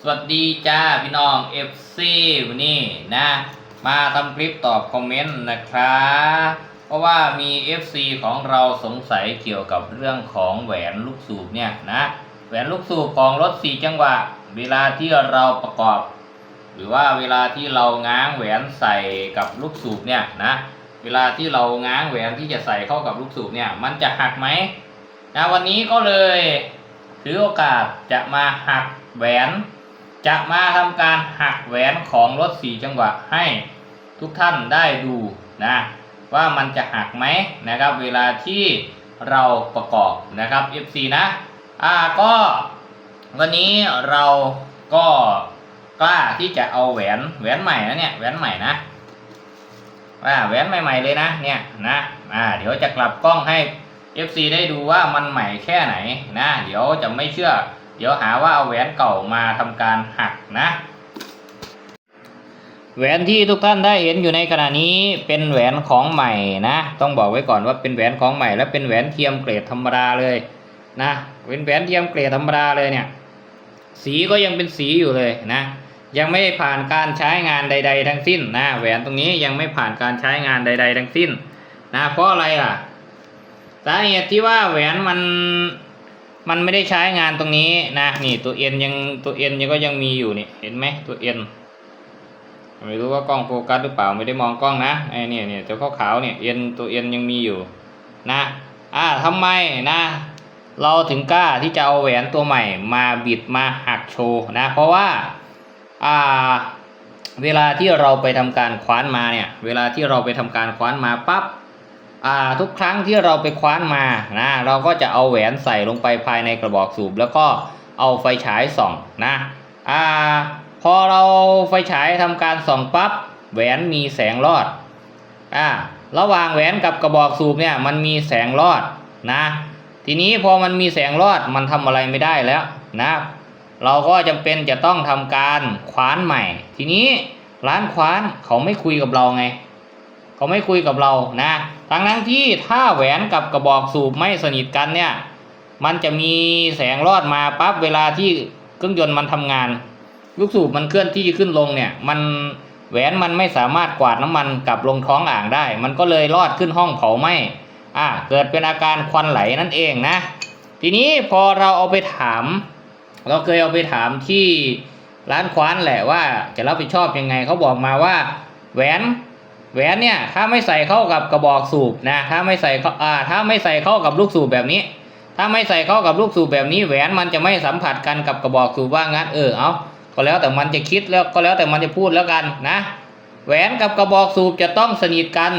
สวัสดีจ้าพี่น้อง FC วันนี้นะ มาทำคลิปตอบคอมเมนต์นะครับเพราะว่ามี FC ของเราสงสัยเกี่ยวกับเรื่องของแหวนลูกสูบเนี่ยนะแหวนลูกสูบของรถสี่จังหวะ เวลาที่เราประกอบ หรือว่าเวลาที่เราง้างแหวนใส่กับลูกสูบเนี่ยนะเวลาที่เราง้างแหวนที่จะใส่เข้ากับลูกสูบเนี่ย มันจะหักไหมนะวันนี้ก็เลยถือโอกาสจะมาหักแหวน จะมาทำการหักแหวนของรถสี่จังหวะให้ทุกท่านได้ดูนะว่ามันจะหักไหมนะครับ เวลาที่เราประกอบนะครับ FC นะอ่าก็วันนี้เราก็กล้าที่จะเอาแหวนแหวนใหม่นะเนี่ยแหวนใหม่นะอ่าแหวนใหม่ ๆ เลยนะเนี่ยนะอ่าเดี๋ยวจะกลับกล้องให้ FC ได้ดูว่ามันใหม่แค่ไหนนะ เดี๋ยวจะไม่เชื่อ เดี๋ยวหาว่าเอาแหวนเก่ามาทำการหักนะ แหวนที่ทุกท่านได้เห็นอยู่ในขณะนี้เป็นแหวนของใหม่นะ ต้องบอกไว้ก่อนว่าเป็นแหวนของใหม่ และเป็นแหวนเทียมเกรดธรรมดาเลยนะเป็นแหวนเทียมเกรดธรรมดาเลยเนี่ย สีก็ยังเป็นสีอยู่เลยนะ ยังไม่ผ่านการใช้งานใด ๆ ทั้งสิ้นนะแหวนตรงนี้ยังไม่ผ่านการใช้งานใด ๆ ทั้งสิ้นนะเพราะอะไรล่ะสาเหตุที่ว่าแหวนมัน มันไม่ได้ใช้งานตรงนี้นะนี่ตัวเอ็นยังตัวเอ็นยังก็ยังมีอยู่นี่เห็นไหมตัวเอ็นไม่รู้ว่ากล้องโฟกัสหรือเปล่าไม่ได้มองกล้องนะไอ้นี่เนี่ยตัวขาวๆเนี่ยเอ็นตัวเอ็นยังมีอยู่นะอ่าทำไมนะ เราถึงกล้าที่จะเอาแหวนตัวใหม่ มาบิดมาหักโชว์นะเพราะว่าอ่าเวลาที่เราไปทำการคว้านมาเนี่ย เวลาที่เราไปทำการคว้านมาปั๊บ ทุกครั้งที่เราไปคว้านมานะเราก็จะเอาแหวนใส่ลงไปภายในกระบอกสูบ แล้วก็เอาไฟฉายส่องนะอ่าพอเราไฟฉายทำการส่องปั๊บแหวนมีแสงรอดอ่าระหว่างแหวนกับกระบอกสูบเนี่ยมันมีแสงรอดนะทีนี้พอมันมีแสงรอดมันทำอะไรไม่ได้แล้วนะเราก็จำเป็นจะต้องทำการคว้านใหม่ ทีนี้ร้านคว้านเขาไม่คุยกับเราไง เขาไม่คุยกับเรานะทั้งนั้นที่ถ้าแหวนกับกระบอกสูบไม่สนิทกันเนี่ย มันจะมีแสงรอดมาปั๊บเวลาที่เครื่องยนต์มันทำงาน ลูกสูบมันเคลื่อนที่ขึ้นลงเนี่ย มันแหวนมันไม่สามารถกวาดน้ำมันกลับลงท้องอ่างได้ มันก็เลยรอดขึ้นห้องเผาไหม้อ่าเกิดเป็นอาการควันไหลนั่นเองนะ ทีนี้พอเราเอาไปถาม เราเคยเอาไปถามที่ร้านคว้านแหละว่าจะรับผิดชอบยังไงเขาบอกมาว่า แหวน แหวนเนี่ยถ้าไม่ใส่เข้ากับกระบอกสูบนะถ้าไม่ใส่เข้าอ่าถ้าไม่ใส่เข้ากับลูกสูบแบบนี้ ถ้าไม่ใส่เข้ากับลูกสูบแบบนี้ แหวนมันจะไม่สัมผัสกันกับกระบอกสูบว่างั้นเออเอาก็แล้วแต่มันจะคิดแล้วก็แล้วแต่มันจะพูดแล้วกันนะแหวนกับกระบอกสูบจะต้องสนิทกัน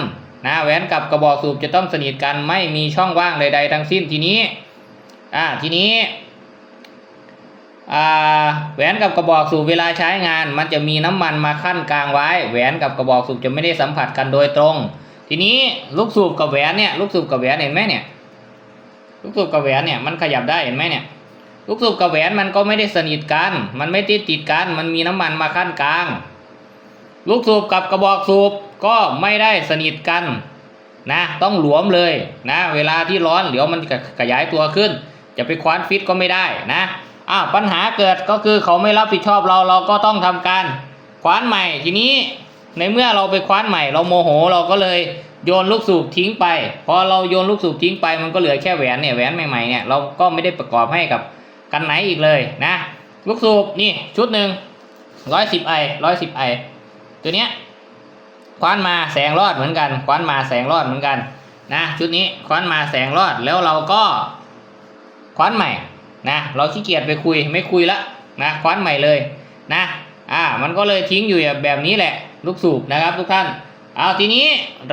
นะแหวนกับกระบอกสูบจะต้องสนิทกันไม่มีช่องว่างใด ๆ ทั้งสิ้นทีนี้อ่าทีนี้ แหวนกับกระบอกสูบเวลาใช้งาน มันจะมีน้ำมันมาขั้นกลางไว้ แหวนกับกระบอกสูบจะไม่ได้สัมผัสกันโดยตรง ทีนี้ลูกสูบกับแหวนเนี่ยลูกสูบกับแหวนเห็นไหมเนี่ย ลูกสูบกับแหวนเนี่ยมันขยับได้เห็นไหมเนี่ย ลูกสูบกับแหวนมันก็ไม่ได้สนิทกัน มันไม่ติดติดกัน มันมีน้ำมันมาขั้นกลาง ลูกสูบกับกระบอกสูบก็ไม่ได้สนิทกันนะต้องหลวมเลยนะ เวลาที่ร้อนเดี๋ยวมันขยายตัวขึ้น จะไปคว้านฟิตก็ไม่ได้นะ อ้าปัญหาเกิดก็คือเขาไม่รับผิดชอบเราเราก็ต้องทำการคว้านใหม่ ทีนี้ในเมื่อเราไปคว้านใหม่ เราโมโหเราก็เลยโยนลูกสูบทิ้งไป พอเราโยนลูกสูบทิ้งไปมันก็เหลือแค่แหวนเนี่ยแหวนใหม่ๆเนี่ยเราก็ไม่ได้ประกอบให้กับกันไหนอีกเลยนะ ลูกสูบนี่ชุดหนึ่งร้อยสิบไอร้อยสิบไอตัวเนี้ยคว้านมาแสงรอดเหมือนกันคว้านมาแสงรอดเหมือนกันนะชุดนี้คว้านมาแสงรอดแล้วเราก็คว้านใหม่ นะเราขี้เกียจไปคุยไม่คุยละนะคว้านใหม่เลยนะอ่ามันก็เลยทิ้งอยู่แบบนี้แหละ ลูกสูบนะครับทุกท่านเอาทีนี้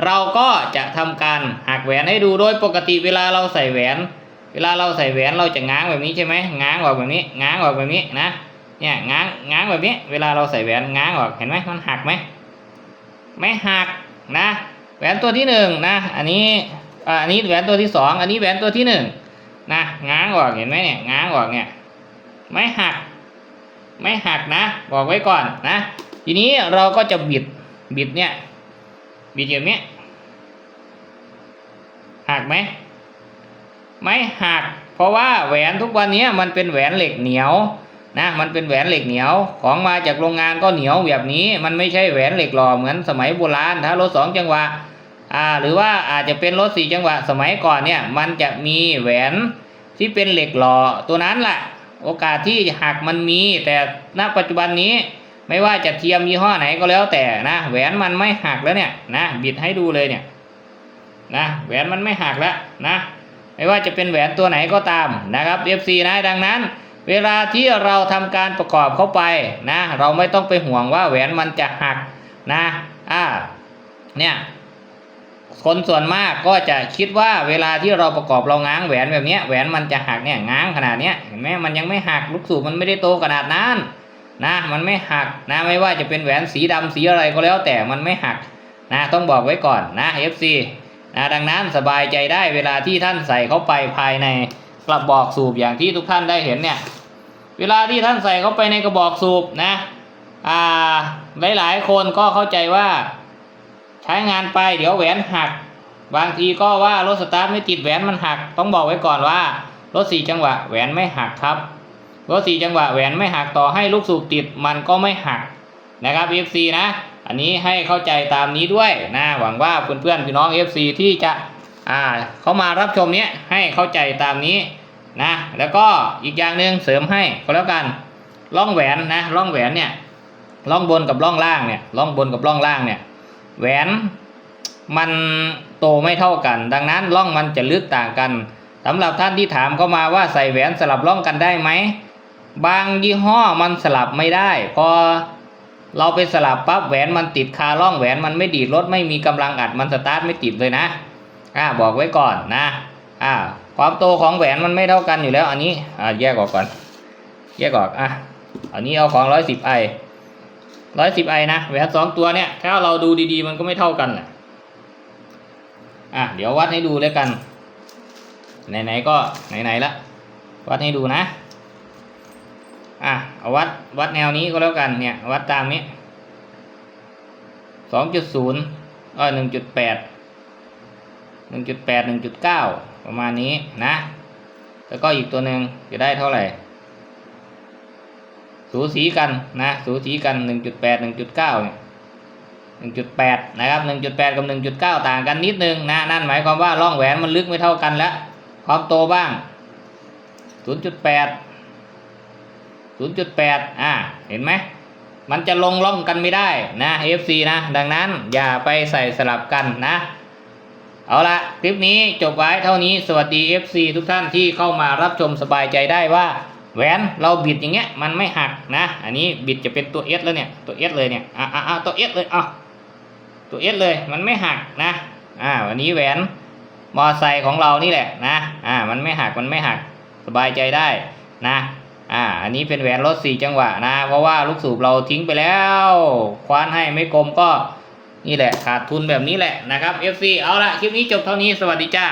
เราก็จะทำการหักแหวนให้ดูโดยปกติเวลาเราใส่แหวน เวลาเราใส่แหวนเราจะง้างแบบนี้ใช่ไหมง้างออกแบบนี้ ง้างออกแบบนี้นะเนี่ยง้างง้างแบบนี้ เวลาเราใส่แหวนง้างออกเห็นไหมมันหักไหมไม่หักนะ แหวนตัวที่หนึ่งนะ อันนี้อันนี้แหวนตัวที่สองอันนี้แหวนตัวที่หนึ่ง นะง้างออกเห็นไหมเนี่ยง้างออกเนี่ยไม่หัก ไม่หักนะ บอกไว้ก่อนนะ ทีนี้เราก็จะบิดบิดเนี่ย บิดอย่างนี้หักไหมไม่หัก เพราะว่าแหวนทุกวันนี้มันเป็นแหวนเหล็กเหนียวนะมันเป็นแหวนเหล็กเหนียวของมาจากโรงงานก็เหนียวแบบนี้ มันไม่ใช่แหวนเหล็กหล่อเหมือนสมัยโบราณถ้ารถสองจังหวะ อ่าหรือว่าอาจจะเป็นรถสี่จังหวะสมัยก่อนเนี่ยมันจะมีแหวนที่เป็นเหล็กหล่อตัวนั้นแหละโอกาสที่หักมันมี แต่ณปัจจุบันนี้ไม่ว่าจะเทียมยี่ห้อไหนก็แล้วแต่นะแหวนมันไม่หักแล้วเนี่ยนะบิดให้ดูเลยเนี่ยนะแหวนมันไม่หักแล้วนะไม่ว่าจะเป็นแหวนตัวไหนก็ตามนะครับ FC นะดังนั้น เวลาที่เราทำการประกอบเข้าไปนะเราไม่ต้องไปห่วงว่าแหวนมันจะหักนะอ่าเนี่ย คนส่วนมากก็จะคิดว่าเวลาที่เราประกอบเราง้างแหวนแบบนี้แหวนมันจะหักเนี่ยง้างขนาดเนี้ยเห็นไหมมันยังไม่หักลูกสูบมันไม่ได้โตขนาดนั้นนะมันไม่หักนะไม่ว่าจะเป็นแหวนสีดำสีอะไรก็แล้วแต่มันไม่หักนะต้องบอกไว้ก่อนนะ FC นะดังนั้นสบายใจได้เวลาที่ท่านใส่เข้าไปภายในกระบอกสูบอย่างที่ทุกท่านได้เห็นเนี่ยเวลาที่ท่านใส่เข้าไปในกระบอกสูบนะอ่าหลายๆ คนก็เข้าใจว่า ใช้งานไปเดี๋ยวแหวนหัก บางทีก็ว่ารถสตาร์ทไม่ติดแหวนมันหัก ต้องบอกไว้ก่อนว่ารถสี่จังหวะแหวนไม่หักครับ รถสี่จังหวะแหวนไม่หักต่อให้ลูกสูบติดมันก็ไม่หักนะครับ FC นะ อันนี้ให้เข้าใจตามนี้ด้วยนะหวังว่าเพื่อนๆพี่น้อง FC ที่จะอ่าเขามารับชมเนี้ยให้เข้าใจตามนี้นะแล้วก็อีกอย่างหนึ่งเสริมให้ก็แล้วกันร่องแหวนนะร่องแหวนเนี่ยร่องบนกับร่องล่างเนี่ยร่องบนกับร่องล่างเนี่ย แหวนมันโตไม่เท่ากัน ดังนั้นร่องมันจะลึกต่างกันสำหรับท่านที่ถามเข้ามาว่าใส่แหวนสลับร่องกันได้ไหมบางยี่ห้อมันสลับไม่ได้ พอเราไปสลับปั๊บแหวนมันติดคาร่องแหวนมันไม่ดีดรถไม่มีกำลังอัดมันสตาร์ทไม่ติดเลยนะอ่าบอกไว้ก่อนนะอ่าความโตของแหวนมันไม่เท่ากันอยู่แล้วอันนี้อ่าแยกออกก่อน แยกออกอะอันนี้เอาของร้อยสิบไอ ร้อยสิบไอนะแหวนสองตัวเนี่ย ถ้าเราดูดีๆ มันก็ไม่เท่ากันแหละอะ เดี๋ยววัดให้ดูแล้วกัน ไหนๆก็ไหนๆละ วัดให้ดูนะ อะเอาวัดวัดแนวนี้ก็แล้วกันเนี่ย วัดตามนี้สองจุดศูนย์เออหนึ่งจุดแปดหนึ่งจุดแปดหนึ่งจุดเก้าประมาณนี้นะ แล้วก็อีกตัวหนึ่งจะได้เท่าไหร่ สูสีกันนะสูสีกันหนึ่งจุดแปดหนึ่งจุดเก้าเนี่ยหนึ่งจุดแปดนะครับหนึ่งจุดแปดกับหนึ่งจุดเก้าต่างกันนิดนึงนะนั่นหมายความว่าร่องแหวนมันลึกไม่เท่ากันแล้ว ความโตบ้างศูนย์จุดแปดศูนย์จุดแปดอ่า เห็นไหม มันจะลงร่องกันไม่ได้นะ FC นะ ดังนั้นอย่าไปใส่สลับกันนะ เอาละคลิปนี้จบไว้เท่านี้ สวัสดี FC ทุกท่านที่เข้ามารับชมสบายใจได้ว่า แหวนเราบิดอย่างเงี้ยมันไม่หักนะ อันนี้บิดจะเป็นตัวเอสแล้วเนี่ยตัวเอสเลยเนี่ยอะอะอะตัวเอสเลยอะตัวเอสเลยมันไม่หักนะอ่าวันนี้แหวนมอไซค์ของเรานี่แหละนะอ่ามันไม่หักมันไม่หักสบายใจได้นะอ่าอันนี้เป็นแหวนรถสี่จังหวะนะ เพราะว่าลูกสูบเราทิ้งไปแล้วคว้านให้ไม่กลมก็นี่แหละขาดทุนแบบนี้แหละนะครับ FC เอาละคลิปนี้จบเท่านี้สวัสดีจ้า